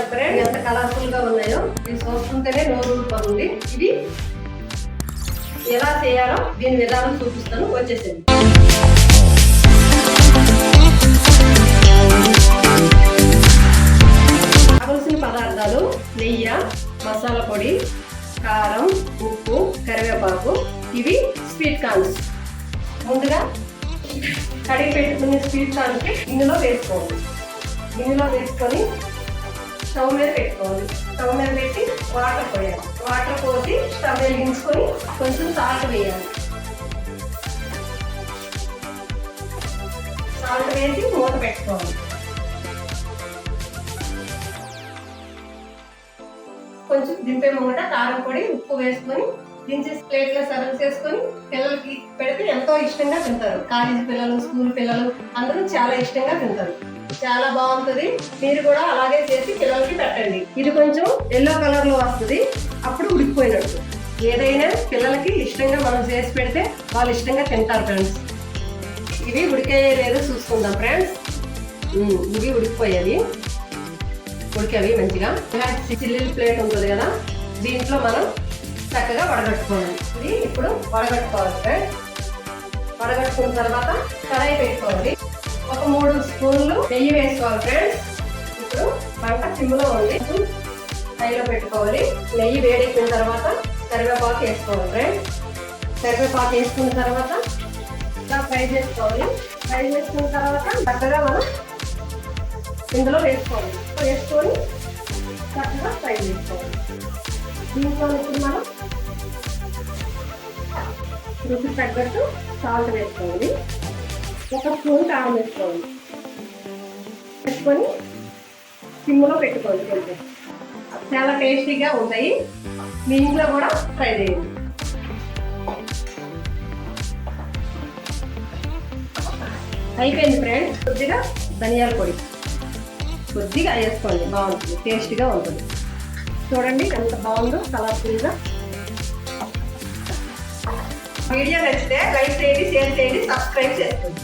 చూసారు ఫ్రెండ్ ఎంత కలర్ఫుల్గా ఉన్నాయో ఇది చూస్తుంటేనే నోరు ఊడిపోతుంది ఇది ఎలా చేయాలో దీని విధానం చూపిస్తాను. వచ్చేసింది కావలసిన పదార్థాలు నెయ్యి మసాలా పొడి కారం ఉప్పు కరివేపాకు. ఇవి స్వీట్ కార్న్స్ ముందుగా కడిగి పెట్టుకునే స్వీట్ కార్న్కి ఇందులో వేసుకోండి. ఇందులో వేసుకొని స్టవ్ మీద పెట్టుకోవాలి. స్టవ్ మీద పెట్టి వాటర్ పోయాలి. వాటర్ పోసి స్టవ్ వెలిగించుకొని కొంచెం సాల్ట్ వేయాలి. సాల్ట్ వేసి మూత పెట్టుకోవాలి. కొంచెం దింపే ముంగట కారం పొడి ఉప్పు వేసుకొని దించి ప్లేట్లో సర్వ్ చేసుకొని పిల్లలకి పెడితే ఎంతో ఇష్టంగా తింటారు. కాలేజీ పిల్లలు స్కూల్ పిల్లలు అందరూ చాలా ఇష్టంగా తింటారు. చాలా బాగుంటుంది. మీరు కూడా అలాగే చేసి పిల్లలకి పెట్టండి. ఇది కొంచెం ఎల్లో కలర్లో వస్తుంది. అప్పుడు ఉడికిపోయినట్టు. ఏదైనా పిల్లలకి ఇష్టంగా మనం చేసి పెడితే వాళ్ళు ఇష్టంగా తింటారు ఫ్రెండ్స్ ఇవి ఉడికాయో లేదో చూసుకుందాం ఫ్రెండ్స్ ఇవి ఉడికిపోయేవి. ఉడికేవి మంచిగా. ఇలాంటి చిల్లీల ప్లేట్ ఉంటుంది కదా దీంట్లో మనం చక్కగా వడగట్టుకోవాలి. ఇది ఇప్పుడు వడగట్టుకోవాలి ఫ్రెండ్స్ వడగట్టుకున్న తర్వాత కడాయి పెట్టుకోవాలి. ఒక మూడు స్పూన్లు నెయ్యి వేసుకోవాలి ఫ్రెండ్స్. ఇప్పుడు వంట సిమ్లో ఉంది హైలో పెట్టుకోవాలి. నెయ్యి వేడెక్కిన తర్వాత కరివేపాకు వేసుకోవాలి ఫ్రెండ్స్. కరివేపాకు వేసుకున్న తర్వాత ఇలా ఫ్రై చేసుకోవాలి. ఫ్రై చేసుకున్న తర్వాత చక్కగా మనం ఇందులో వేసుకోవాలి. వేసుకొని చక్కగా ఫ్రై చేసుకోవాలి. దీంట్లో ఇప్పుడు మనం రుచి తగ్గట్టు సాల్ట్ వేసుకోవాలి. ఒక స్పూన్ కారం వేసుకోండి. వేసుకొని సిమ్లో పెట్టుకోండి కొంచెం. చాలా టేస్టీగా ఉంటాయి మీ ఇంట్లో కూడా ట్రై చేయండి. అయిపోయింది ఫ్రెండ్స్. కొద్దిగా ధనియాల పొడి. కొద్దిగా వేసుకోండి. బాగుంటుంది. టేస్ట్గా ఉంటుంది. చూడండి ఎంత బాగుందో కలర్ఫుల్గా వీడియో నచ్చితే లైక్ చేయండి షేర్ చేయండి సబ్స్క్రైబ్ చేసుకోండి.